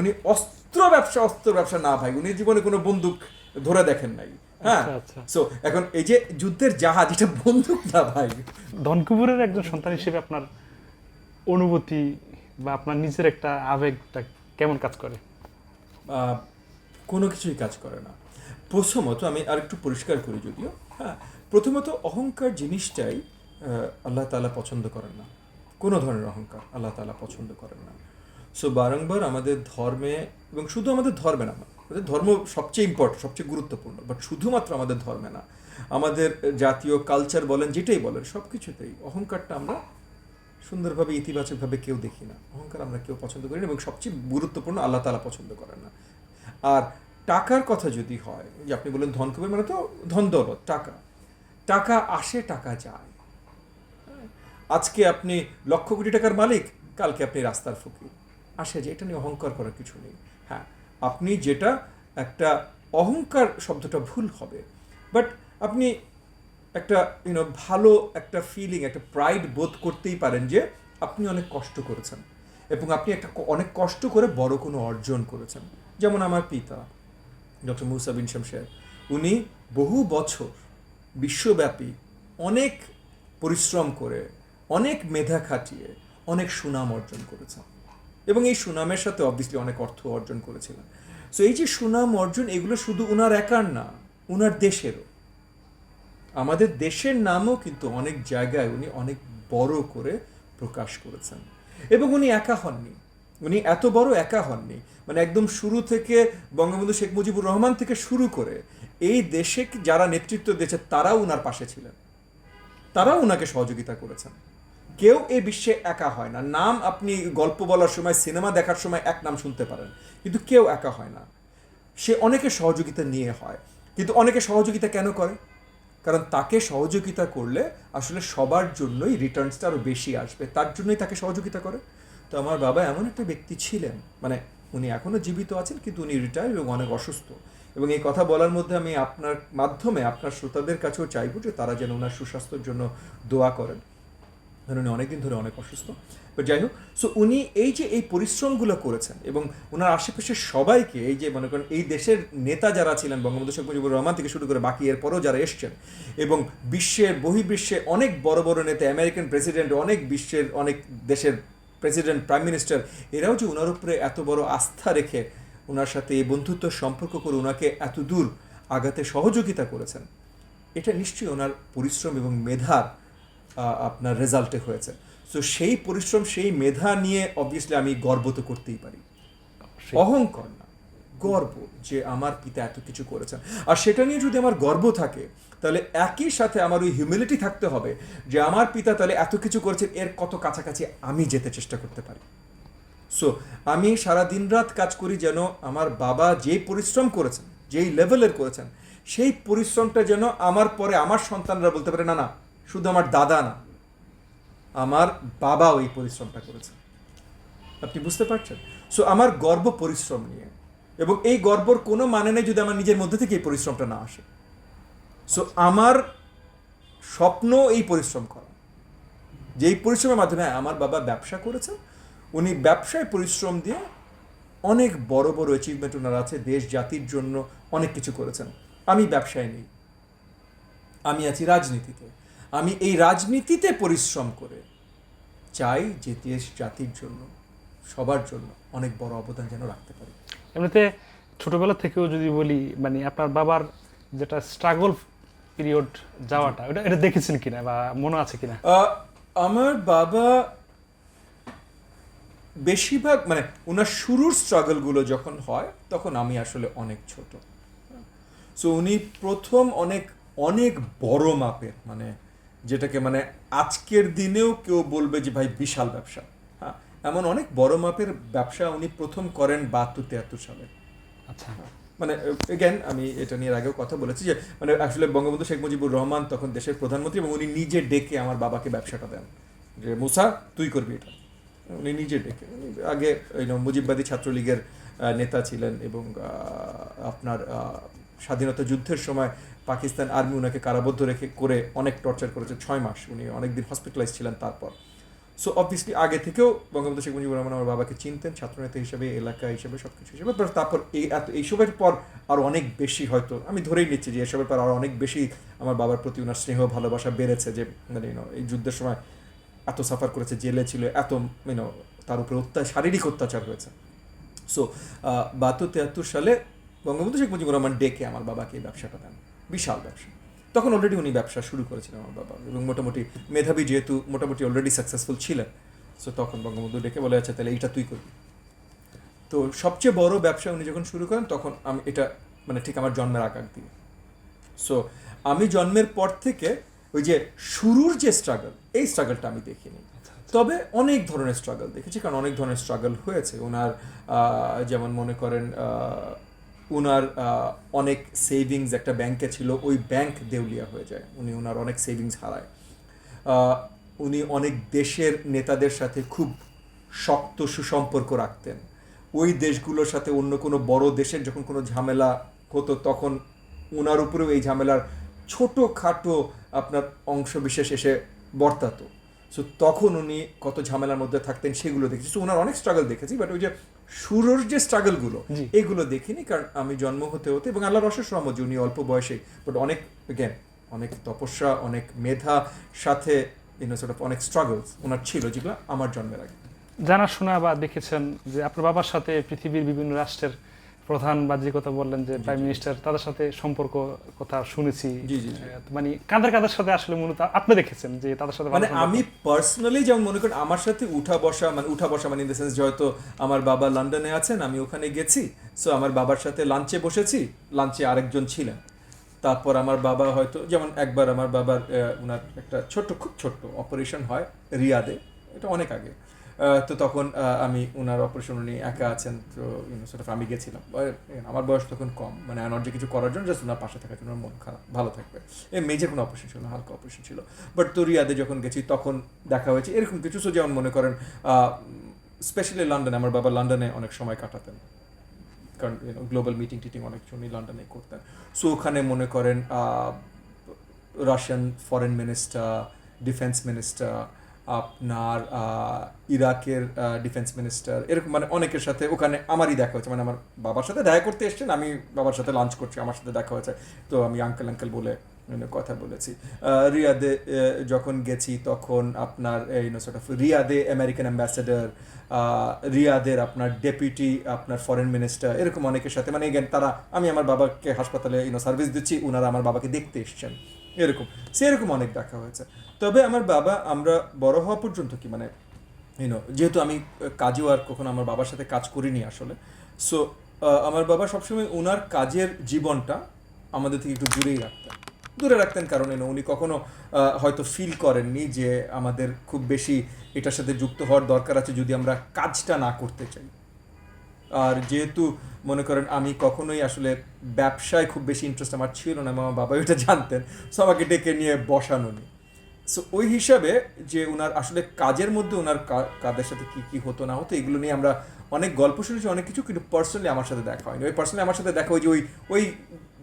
উনি অস্ত্র ব্যবসা অস্ত্র ব্যবসা না ভাই উনি জীবনে কোনো বন্দুক ধরে দেখেন নাই। হ্যাঁ? আচ্ছা, আচ্ছা। সো এখন এই যে যুদ্ধের জাহাজ এটা বন্দুক না ভাই? ধনকুবেরের একজন সন্তান হিসেবে আপনার অনুভূতি বা আপনার নিজের একটা আবেগটা কেমন কাজ করে? কোনো কিছুই কাজ করে না। প্রথমত আমি আরেকটু পরিষ্কার করি যদিও হ্যাঁ? প্রথমত অহংকার জিনিসটাই আল্লাহ তাআলা পছন্দ করেন না। কোনো ধরনের অহংকার আল্লাহ তাআলা পছন্দ করেন না। সো বারংবার আমাদের ধর্মে এবং শুধু আমাদের ধর্মে না, আমাদের ধর্ম সবচেয়ে ইম্পর্টেন্ট সবচেয়ে গুরুত্বপূর্ণ বাট শুধুমাত্র আমাদের ধর্মে না, আমাদের জাতীয় কালচার বলেন, যেটাই বলেন সব কিছুতেই অহংকারটা আমরা সুন্দরভাবে, ইতিবাচকভাবে কেউ দেখি না, অহংকার আমরা কেউ পছন্দ করি না এবং সবচেয়ে গুরুত্বপূর্ণ আল্লাহ তালা পছন্দ করে না। আর টাকার কথা যদি হয়, যে আপনি বলেন ধন কুবের মানে তো ধন দৌলত, টাকা টাকা আসে, টাকা যায়। আজকে আপনি লক্ষ কোটি টাকার মালিক, কালকে আপনি রাস্তার ফকির। আসে যে এটা নিয়ে অহংকার করার কিছু নেই। হ্যাঁ আপনি যেটা একটা অহংকার শব্দটা ভুল হবে। বাট আপনি একটা ইউনো ভালো একটা ফিলিং একটা প্রাইড বোধ করতেই পারেন যে আপনি অনেক কষ্ট করেছেন। এবং আপনি একটা অনেক কষ্ট করে বড় কোনো অর্জন করেছেন। যেমন আমার পিতা ডক্টর মুসা বিন শামশের উনি বহু বছর বিশ্বব্যাপী অনেক পরিশ্রম করে, অনেক মেধা খাটিয়ে, অনেক সুনাম অর্জন করেছেন। এবং এই সুনামের সাথে অবভিয়াসলি অনেক অর্থ অর্জন করেছিলেন। সো এই যে সুনাম অর্জন, এগুলো শুধু উনার একার না, উনার দেশেরও। আমাদের দেশের নামও কিন্তু অনেক জায়গায় উনি অনেক বড় করে প্রকাশ করেছেন। এবং উনি একা হননি। উনি এত বড় একা হননি। মানে একদম শুরু থেকে বঙ্গবন্ধু শেখ মুজিবুর রহমান থেকে শুরু করে এই দেশে যারা নেতৃত্ব দিয়েছে, তারাও উনার পাশে ছিলেন। তারাও উনাকে সহযোগিতা করেছেন। কেউ এই বিশ্বে একা হয় না। নাম আপনি গল্প বলার সময়, সিনেমা দেখার সময় এক নাম শুনতে পারেন। কিন্তু কেউ একা হয় না। সে অনেকে সহযোগিতা নিয়ে হয়। কিন্তু অনেকে সহযোগিতা কেন করে? কারণ তাকে সহযোগিতা করলে আসলে সবার জন্যই রিটার্নসটা আরও বেশি আসবে। তার জন্যই তাকে সহযোগিতা করে। তো আমার বাবা এমন একটা ব্যক্তি ছিলেন। মানে উনি এখনও জীবিত আছেন, কিন্তু উনি রিটায়ার এবং অনেক অসুস্থ। এবং এই কথা বলার মধ্যে আমি আপনার মাধ্যমে, আপনার শ্রোতাদের কাছেও চাইব যে তারা যেন ওনার সুস্বাস্থ্যের জন্য দোয়া করেন। কারণ উনি অনেকদিন ধরে অনেক অসুস্থ তো যাই হোক সো উনি এই যে এই পরিশ্রমগুলো করেছেন এবং ওনার আশেপাশের সবাইকে এই যে মনে করেন এই দেশের নেতা যারা ছিলেন, বঙ্গবন্ধু শেখ মুজিবুর রহমান থেকে শুরু করে বাকি এরপরও যারা এসছেন এবং বিশ্বের, বহির্বিশ্বে অনেক বড় বড় নেতা আমেরিকান প্রেসিডেন্ট অনেক বিশ্বের, অনেক দেশের প্রেসিডেন্ট প্রাইম মিনিস্টার এরাও যে ওনার উপরে এত বড় আস্থা রেখে ওনার সাথে এই বন্ধুত্ব সম্পর্ক করে ওনাকে এত দূর আগাতে সহযোগিতা করেছেন, এটা নিশ্চয়ই ওনার পরিশ্রম এবং মেধার আপনার রেজাল্টে হয়েছে। সো সেই পরিশ্রম সেই মেধা নিয়ে অবভিয়াসলি আমি গর্ব তো করতেই পারি। অহংকার না গর্ব যে আমার পিতা এত কিছু করেছেন। আর সেটা নিয়ে যদি আমার গর্ব থাকে তাহলে একই সাথে আমার ওই হিউমিলিটি থাকতে হবে যে আমার পিতা তাহলে এত কিছু করেছেন এর কত কাছাকাছি আমি যেতে চেষ্টা করতে পারি। সো আমি সারা দিন রাত কাজ করি যেন আমার বাবা যেই পরিশ্রম করেছেন যেই লেভেলের করেছেন সেই পরিশ্রমটা যেন আমার পরে আমার সন্তানরা বলতে পারে না না শুধু আমার দাদা না, আমার বাবা ওই পরিশ্রমটা করেছে। আপনি বুঝতে পারছেন? সো আমার গর্ব পরিশ্রম নিয়ে এবং এই গর্বর কোনো মানে নেই যদি আমার নিজের মধ্যে থেকে এই পরিশ্রমটা না আসে। সো আমার স্বপ্ন এই পরিশ্রম করা। যেই পরিশ্রমের মাধ্যমে আমার বাবা ব্যবসা করেছেন উনি ব্যবসায় পরিশ্রম দিয়ে অনেক বড় বড় অ্যাচিভমেন্ট ওনার আছে, দেশ জাতির জন্য অনেক কিছু করেছেন। আমি ব্যবসায় নেই। আমি আছি রাজনীতিতে। আমি এই রাজনীতিতে পরিশ্রম করে চাই যে দেশ জাতির জন্য সবার জন্য অনেক বড় অবদান যেন রাখতে পারি। এমনিতে ছোটবেলা থেকেও যদি বলি মানে আপনার বাবার যেটা স্ট্রাগল পিরিয়ড যাওয়াটা ওটা এটা দেখেছেন কিনা বা মনে আছে কিনা? আমার বাবা বেশিরভাগ মানে ওনার শুরুর স্ট্রাগলগুলো যখন হয় তখন আমি আসলে অনেক ছোট। সো উনি প্রথম অনেক অনেক বড় মাপের মানে যেটাকে মানে আজকের দিনেও কেউ বলবে যে ভাই বিশাল ব্যবসা। হ্যাঁ এমন অনেক বড় মাপের ব্যবসা উনি প্রথম করেন বাহাত্তর তিয়াত্তর সালে। আচ্ছা। মানে এগেন আমি এটা নিয়ে আগেও কথা বলেছি যে মানে আসলে বঙ্গবন্ধু শেখ মুজিবুর রহমান তখন দেশের প্রধানমন্ত্রী এবং উনি নিজে ডেকে আমার বাবাকে ব্যবসাটা দেন। যে মুসা তুই করবি এটা। উনি নিজে ডেকে। আগে মুজিববাদী ছাত্রলীগের নেতা ছিলেন এবং আপনার স্বাধীনতা যুদ্ধের সময় পাকিস্তান আর্মি ওনাকে কারাবদ্ধ রেখে করে অনেক টর্চার করেছে, ছয় মাস। উনি অনেকদিন হসপিটালাইজ ছিলেন তারপর। সো অবভিয়াসলি আগে থেকেও বঙ্গবন্ধু শেখ মুজিবুর রহমান আমার বাবাকে চিনতেন, ছাত্রনেতা হিসেবে, এলাকা হিসেবে সব কিছু হিসেবে তারপর এই এত এইসবের পর আরও অনেক বেশি হয়তো, আমি ধরেই নিচ্ছি যে এসবের পর আরও অনেক বেশি আমার বাবার প্রতি ওনার স্নেহ, ভালোবাসা বেড়েছে যে মানে এই যুদ্ধের সময় এত সাফার করেছে, জেলে ছিল, এত ইউনো তার উপরে অত্যা শারীরিক অত্যাচার হয়েছে। সো বাহাত্তর তিয়াত্তর সালে বঙ্গবন্ধু শেখ মুজিবুর রহমান ডেকে আমার বাবাকে এই ব্যবসাটা দেন। বিশাল ব্যবসা। তখন অলরেডি উনি ব্যবসা শুরু করেছিলেন আমার বাবা। এবং মোটামুটি মেধাবী যেহেতু মোটামুটি অলরেডি সাকসেসফুল ছিলেন সো তখন বঙ্গবন্ধু ডেকে বলে আচ্ছা তাহলে এইটা তুই করবি। তো সবচেয়ে বড় ব্যবসা উনি যখন শুরু করেন, তখন আমি এটা মানে ঠিক আমার জন্মের আকার দিয়ে। সো আমি জন্মের পর থেকে ওই যে শুরুর যে স্ট্রাগল এই স্ট্রাগলটা আমি দেখিনি। তবে অনেক ধরনের স্ট্রাগল দেখেছি, কারণ অনেক ধরনের স্ট্রাগল হয়েছে। ওনার যেমন মনে করেন ওনার অনেক সেভিংস একটা ব্যাংকে ছিল, ওই ব্যাংক দেউলিয়া হয়ে যায়। উনি ওনার অনেক সেভিংস হারায়। উনি অনেক দেশের নেতাদের সাথে খুব শক্ত সুসম্পর্ক রাখতেন। ওই দেশগুলোর সাথে অন্য কোনো বড় দেশের যখন কোনো ঝামেলা হতো, তখন ওনার উপরেও এই ঝামেলার ছোটোখাটো আপনার অংশ বিশেষ এসে বর্তাতো। সো তখন উনি কত ঝামেলার মধ্যে থাকতেন সেগুলো দেখেছি। সো ওনার অনেক স্ট্রাগল দেখেছি বাট ওই যে শুরুর যে স্ট্রাগলগুলো। এগুলো দেখিনি কারণ আমি জন্ম হতে হতে এবং আল্লাহর অশেষ রহমত যে উনি অল্প বয়সে বাট অনেক জ্ঞান অনেক তপস্যা অনেক মেধা সাথে ইউনো সর্ট অফ অনেক স্ট্রাগলস ওনার ছিল যেগুলো আমার জন্মের আগে জানাশোনা বা দেখেছেন যে আপনার বাবার সাথে পৃথিবীর বিভিন্ন রাষ্ট্রের প্রধান বা যে কথা বললেন যে প্রাইম মিনিস্টার তাদের সাথে সম্পর্ক কথা শুনেছি। মানে কাদের কাদের সাথে আসলে মূলত আপনি দেখেছেন যে তাদের সাথে মানে আমি পার্সোনালি যেমন মনে করেন আমার সাথে উঠা বসা মানে উঠা বসা মানে ইন দ্য সেন্স যে হয়তো আমার বাবা লন্ডনে আছেন আমি ওখানে গেছি সো আমার বাবার সাথে লাঞ্চে বসেছি লাঞ্চে আরেকজন ছিলেন। তারপর আমার বাবা হয়তো যেমন একবার আমার বাবার ওনার একটা ছোট্ট খুব ছোট্ট অপারেশন হয় রিয়াদে এটা অনেক আগে। তো তখন আমি ওনার অপারেশন উনি একা আছেন, তো সেটা আমি গেছিলাম। আমার বয়স তখন কম। মানে আমার যে কিছু করার জন্য জাস্ট ওনার পাশে থাকার জন্য মন খারাপ, ভালো থাকবে। এই মেজর কোনো অপারেশন ছিল না, হালকা অপারেশন ছিল। বাট তো রিয়াদে যখন গেছি, তখন দেখা হয়েছে, এরকম কিছু। সো যেমন মনে করেন স্পেশালি লন্ডনে, আমার বাবা লন্ডনে অনেক সময় কাটাতেন। কারণ গ্লোবাল মিটিং টিটিং অনেক উনি লন্ডনে করতেন। সো ওখানে মনে করেন Russian foreign minister defence minister আপনার ইরাকের ডিফেন্স মিনিস্টার এরকম মানে অনেকের সাথে ওখানে আমারই দেখা হয়েছে। মানে আমার বাবার সাথে দেখা করতে এসছেন, আমি বাবার সাথে লাঞ্চ করছি, আমার সাথে দেখা হয়েছে। তো আমি আঙ্কেল আঙ্কেল বলে মানে কথা বলেছি। রিয়াদে যখন গেছি তখন আপনার এই সর্ট অফ রিয়াদে আমেরিকান অ্যাম্বাসেডার রিয়াদের আপনার ডেপুটি আপনার ফরেন মিনিস্টার এরকম অনেকের সাথে। মানে এগেন তারা, আমি আমার বাবাকে হাসপাতালে ইউনো সার্ভিস দিচ্ছি ওনারা আমার বাবাকে দেখতে এসছেন। এরকম, সেরকম অনেক দেখা হয়েছে। তবে আমার বাবা, আমরা বড় হওয়া পর্যন্ত কি মানে ইউনো যেহেতু আমি কাজেও আর কখনো আমার বাবার সাথে কাজ করিনি আসলে সো আমার বাবা সবসময় ওনার কাজের জীবনটা আমাদের থেকে একটু দূরেই রাখতেন। দূরে রাখতেন কারণ এনে উনি কখনো হয়তো ফিল করেননি যে আমাদের খুব বেশি এটার সাথে যুক্ত হওয়ার দরকার আছে যদি আমরা কাজটা না করতে চাই। আর যেহেতু, মনে করেন, আমি কখনোই আসলে ব্যবসায় খুব বেশি ইন্টারেস্ট আমার ছিল না, আমার বাবা এটা জানতেন সো আমাকে ডেকে নিয়ে বসানো নি সো ওই হিসাবে যে ওনার আসলে কাজের মধ্যে ওনার কাদের সাথে কি কি হতো না হতো, এগুলো নিয়ে আমরা অনেক গল্প শুনেছি, অনেক কিছু কিন্তু পার্সোনালি আমার সাথে দেখা হয়নি। ওই পার্সোনালি আমার সাথে দেখা ওই যে ওই ওই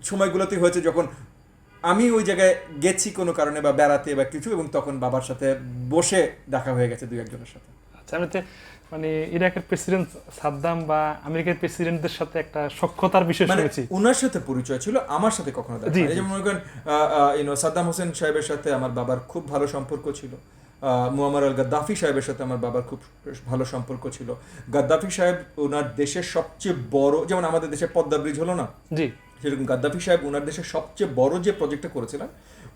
সময়গুলোতেই হয়েছে যখন আমি ওই জায়গায় গেছি কোনো কারণে বা বেড়াতে বা কিছু, এবং তখন বাবার সাথে বসে দেখা হয়ে গেছে দুই একজনের সাথে। আচ্ছা আমি মানে ইরাকের প্রেসিডেন্ট সাদ্দাম বা আমেরিকার প্রেসিডেন্টদের সাথে একটা সক্ষতার বিষয় মানে শুনেছি। ওনার সাথে পরিচয় ছিল আমার সাথে কখনো দেখা হয়নি। যেমন মনে করেন ইউনো সাদ্দাম হোসেন সাহেবের সাথে আমার বাবার খুব ভালো সম্পর্ক ছিল। মুয়াম্মার আল গাদ্দাফি সাহেবের সাথে আমার বাবার খুব ভালো সম্পর্ক ছিল। গাদ্দাফি সাহেব ওনার দেশের সবচেয়ে বড় যেমন আমাদের দেশে পদ্মা ব্রিজ হলো না? জি। সেরকম গাদ্দাফি সাহেব ওনার দেশের সবচেয়ে বড় যে প্রজেক্টটা করেছিলেন,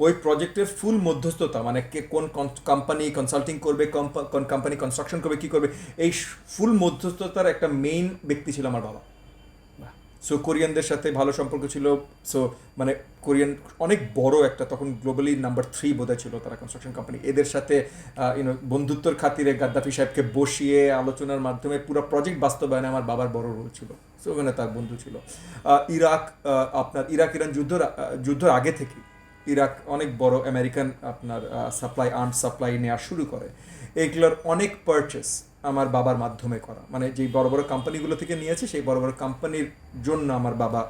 ওই প্রজেক্টের ফুল মধ্যস্থতা মানে কে কোন কোম্পানি কনসাল্টিং করবে কোন কোম্পানি কনস্ট্রাকশন করবে, কী করবে, এই ফুল মধ্যস্থতার একটা মেইন ব্যক্তি ছিল আমার বাবা। সো কোরিয়ানদের সাথে ভালো সম্পর্ক ছিল। সো মানে কোরিয়ান অনেক বড় একটা তখন গ্লোবালি নাম্বার থ্রি বোধহয় ছিল তারা কনস্ট্রাকশন কোম্পানি এদের সাথে ইউনো বন্ধুত্বর খাতিরে গাদ্দাফি সাহেবকে বসিয়ে আলোচনার মাধ্যমে পুরো প্রজেক্ট বাস্তবায়নে আমার বাবার বড় রোল ছিল। সো ওখানে তার বন্ধু ছিল। ইরাক আপনার ইরাক ইরান যুদ্ধর আহ, যুদ্ধর আগে থেকে ইরাক অনেক বড় আমেরিকান আপনার সাপ্লাই আর্ম সাপ্লাই নেওয়া শুরু করে। এইগুলোর অনেক পারচেস আমার বাবার মাধ্যমে করা। মানে যেই বড় বড় কোম্পানিগুলো থেকে নিয়েছে, সেই বড় বড় কোম্পানির জন্য আমার বাবা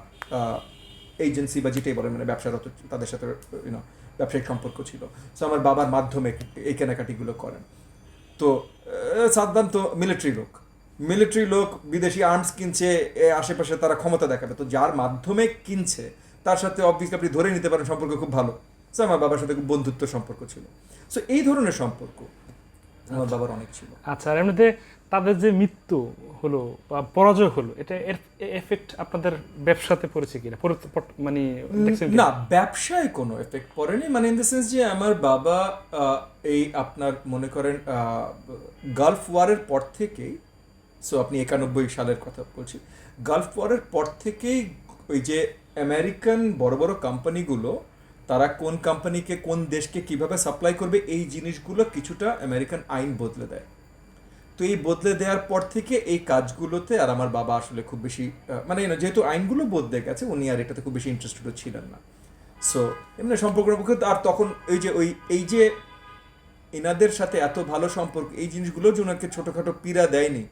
এজেন্সি বা যেটাই বলেন মানে ব্যবসারত তাদের সাথে ইউনো ব্যবসায়িক সম্পর্ক ছিল। সো আমার বাবার মাধ্যমে এই কেনাকাটিগুলো করেন। তো সাদ্দাম তো মিলিটারি লোক। মিলিটারি লোক, বিদেশি আর্মস কিনছে আশেপাশে তারা ক্ষমতা দেখাবে। তো যার মাধ্যমে কিনছে, তার সাথে অবভিয়াসলি আপনি ধরে নিতে পারেন সম্পর্ক খুব ভালো। সো আমার বাবার সাথে খুব বন্ধুত্ব সম্পর্ক ছিল। সো এই ধরনের সম্পর্ক। আমার বাবার অনেক ছিল। আচ্ছা আর এমনিতে তাদের যে মৃত্যু হলো বা পরাজয় হলো এটা এর এফেক্ট আপনাদের ব্যবসাতে পড়েছে কিনা? মানে না ব্যবসায় কোনো এফেক্ট পড়েনি। মানে ইন দ্য সেন্স যে আমার বাবা এই আপনার মনে করেন গালফ ওয়ারের পর থেকেই সো আপনি একানব্বই সালের কথা বলছি গালফ ওয়ারের পর থেকেই ওই যে আমেরিকান বড় বড় কোম্পানিগুলো তারা কোন কোম্পানিকে, কোন দেশকে কীভাবে সাপ্লাই করবে, এই জিনিসগুলো কিছুটা আমেরিকান আইন বদলে দেয়। তো এই বদলে দেওয়ার পর থেকে এই কাজগুলোতে আর আমার বাবা আসলে খুব বেশি মানে যেহেতু আইনগুলো বদলে গেছে, উনি আর এটাতে খুব বেশি ইন্টারেস্টেড ছিলেন না। সো এমনি সম্পর্ক আর তখন ওই যে, ওই, এই যে এনাদের সাথে এত ভালো সম্পর্ক, এই জিনিসগুলো যে ওনাকে ছোটোখাটো পীড়া দেয়নি।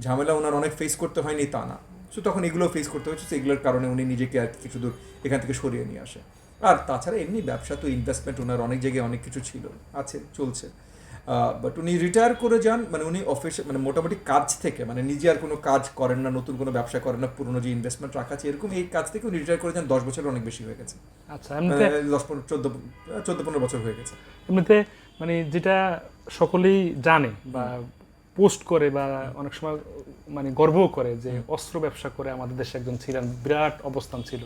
ঝামেলা ওনার অনেক ফেস করতে হয়নি তা না। সো তখন এগুলো ফেস করতে হয়েছে so এগুলোর কারণে উনি নিজেকে আর কিছু দূর এখান থেকে সরিয়ে নিয়ে আসে। আর তাছাড়া এমনি ব্যবসা তো ইনভেস্টমেন্ট ওনার অনেক জায়গায় অনেক কিছু ছিল আছে চলছে। বাট উনি রিটায়ার করে যান মানে উনি অফিস মানে মোটামুটি কাজ থেকে মানে নিজে আর কোনো কাজ করেন না নতুন কোনো ব্যবসা করেন না পুরনো যে ইনভেস্টমেন্ট রাখা আছে এরকম এই কাজ থেকে উনি রিটায়ার করে যান দশ বছর অনেক বেশি হয়ে গেছে। আচ্ছা দশ পনেরো চোদ্দ চোদ্দ পনেরো বছর হয়ে গেছে। এমনিতে মানে যেটা সকলেই জানে বা পোস্ট করে বা অনেক সময় মানে গর্বও করে যে অস্ত্র ব্যবসা করে আমাদের দেশে একজন ছিলেন বিরাট অবস্থান ছিল।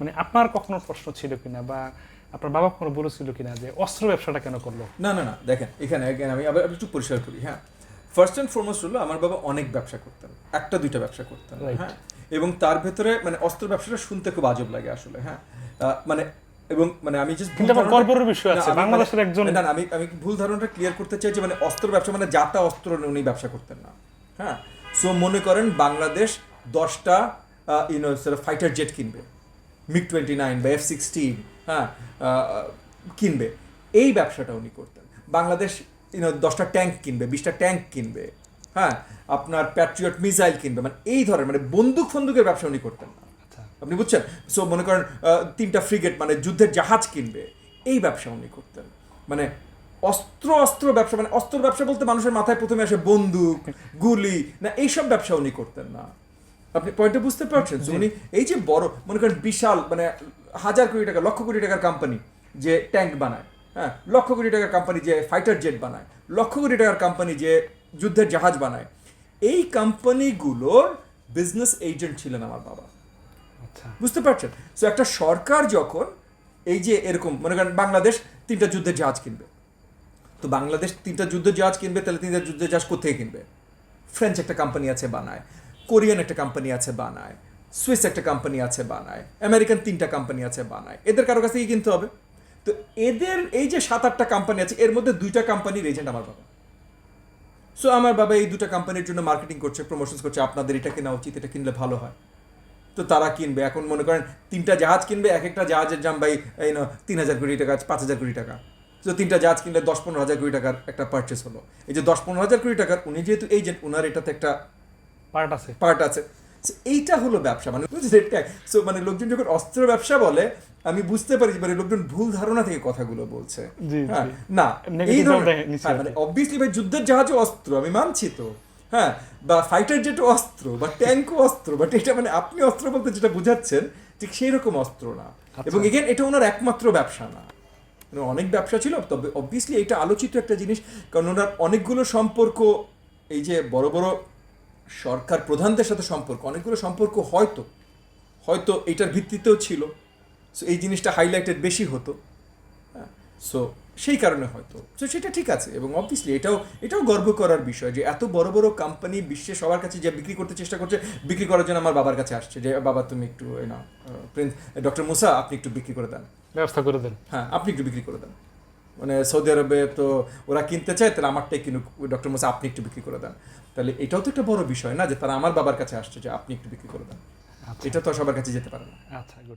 মানে আপনার কখনো প্রশ্ন ছিল কিনা বা আপনার বাবা কখনো বলেছিল কিনা যে অস্ত্র ব্যবসাটা কেন করল? না না না দেখেন এখানে again আমি আবার একটু পরিষ্কার করি হ্যাঁ। ফার্স্ট অ্যান্ড ফরমোস্ট হলো আমার বাবা অনেক ব্যবসা করতেন একটা দুইটা ব্যবসা করতেন. হ্যাঁ। এবং তার ভেতরে মানে অস্ত্র ব্যবসাটা শুনতে খুব আজব লাগে আসলে হ্যাঁ। মানে এবং মানে আমি জাস্ট কিন্তু আবার গর্বের বিষয় আছে বাংলাদেশের একজন না আমি আমি ভুল ধারণাটা ক্লিয়ার করতে চাই যে মানে অস্ত্র ব্যবসা মানে যাতা অস্ত্র উনি ব্যবসা করতেন না। হ্যাঁ? সো মনে করেন বাংলাদেশ দশটা ইউনো ফাইটার জেট কিনবে। মিগ টোয়েন্টি নাইন বা এফ সিক্সটিন হ্যাঁ কিনবে। এই ব্যবসাটা উনি করতেন। বাংলাদেশ ইউনো দশটা ট্যাঙ্ক কিনবে বিশটা ট্যাঙ্ক কিনবে হ্যাঁ আপনার প্যাট্রিয়ট মিসাইল কিনবে মানে এই ধরনের মানে বন্দুক ফন্দুকের ব্যবসা উনি করতেন না। আপনি বুঝছেন? সো মনে করেন তিনটা ফ্রিগেট মানে যুদ্ধের জাহাজ কিনবে এই ব্যবসা উনি করতেন। মানে অস্ত্র অস্ত্র ব্যবসা মানে অস্ত্র ব্যবসা বলতে মানুষের মাথায় প্রথমে আসে বন্দুক গুলি না এইসব ব্যবসা উনি করতেন না। আপনি পয়েন্টটা বুঝতে পারছেন? উনি এই যে বড় মনে করেন বিশাল মানে হাজার কোটি টাকা লক্ষ কোটি টাকার কোম্পানি যে ট্যাঙ্ক বানায় হ্যাঁ? লক্ষ কোটি টাকার কোম্পানি যে ফাইটার জেট বানায় লক্ষ কোটি টাকার কোম্পানি যে যুদ্ধের জাহাজ বানায়। এই কোম্পানিগুলোর বিজনেস এজেন্ট ছিলেন আমার বাবা। বুঝতে পারছেন? সো একটা সরকার যখন এই যে এরকম, মনে করেন বাংলাদেশ তিনটা যুদ্ধের জাহাজ কিনবে। তো বাংলাদেশ তিনটা যুদ্ধের জাহাজ কিনবে, তাহলে তিনটা যুদ্ধের জাহাজ কোথেকে কিনবে? ফ্রেঞ্চ একটা কোম্পানি আছে বানায় কোরিয়ান একটা কোম্পানি আছে বানায় সুইস একটা কোম্পানি আছে বানায় আমেরিকান তিনটা কোম্পানি আছে বানায়। এদের কারও কাছ থেকে কিনতে হবে। তো এদের এই যে সাত আটটা কোম্পানি আছে, এর মধ্যে দুইটা কোম্পানির এজেন্ট আমার বাবা। সো আমার বাবা এই দুটা কোম্পানির জন্য মার্কেটিং করছে প্রমোশন করছে, আপনাদের এটা কেনা উচিত, এটা কিনলে ভালো হয়। তো তারা কিনবে। এখন মনে করেন তিনটা জাহাজ কিনবে এক একটা জাহাজের দাম ভাই এই না তিন হাজার কোটি টাকা পাঁচ হাজার কোটি টাকা। তো তিনটা জাহাজ কিনলে দশ পনেরো হাজার কোটি টাকার একটা পারচেস হলো। এই যে দশ পনেরো হাজার কোটি টাকার উনি যেহেতু এজেন্ট উনার এটাতে একটা পার্ট আছে। পার্ট আছে। এইটা হলো ব্যবসা। মানে সো মানে লোকজন যখন অস্ত্র ব্যবসা বলে আমি বুঝতে পারি মানে লোকজন ভুল ধারণা থেকে কথাগুলো বলছে। হ্যাঁ। না এই ধরনের হ্যাঁ, মানে অবভিয়াসলি ভাই যুদ্ধের জাহাজও অস্ত্র। আমি মানছি তো। হ্যাঁ বা ফাইটার জেটও অস্ত্র বা ট্যাঙ্ক অস্ত্র বাট এটা মানে আপনি অস্ত্র বলতে যেটা বুঝাচ্ছেন ঠিক সেই রকম অস্ত্র না। আচ্ছা। এবং এগেন এটা ওনার একমাত্র ব্যবসা না। মানে অনেক ব্যবসা ছিল তবে অবভিয়াসলি এটা আলোচিত একটা জিনিস কারণ ওনার অনেকগুলো সম্পর্ক এই যে বড় বড় সরকার প্রধানদের সাথে সম্পর্ক অনেকগুলো সম্পর্ক হয়তো হয়তো এটার ভিত্তিতেও ছিল। সো এই জিনিসটা হাইলাইটেড বেশি হতো। হ্যাঁ সো সেই কারণে হয়তো। তো সেটা ঠিক আছে এবং অবভিয়াসলি এটাও এটাও গর্ব করার বিষয় যে এত বড় বড় কোম্পানি বিশ্বে সবার কাছে যে বিক্রি করতে চেষ্টা করছে বিক্রি করার জন্য আমার বাবার কাছে আসছে যে বাবা তুমি একটু না প্রিন্স ডক্টর মুসা আপনি একটু বিক্রি করে দেন। ব্যবস্থা করে দেন। হ্যাঁ আপনি একটু বিক্রি করে দেন। মানে সৌদি আরবে তো ওরা কিনতে চায় তাহলে আমারটাই কিনুক ডক্টর মুসা আপনি একটু বিক্রি করে দেন। তাহলে এটাও তো একটা বড় বিষয় না যে তারা আমার বাবার কাছে আসছে যে আপনি একটু বিক্রি করে দেন। আচ্ছা। এটা তো সবার কাছে যেতে পারে না। আচ্ছা গুড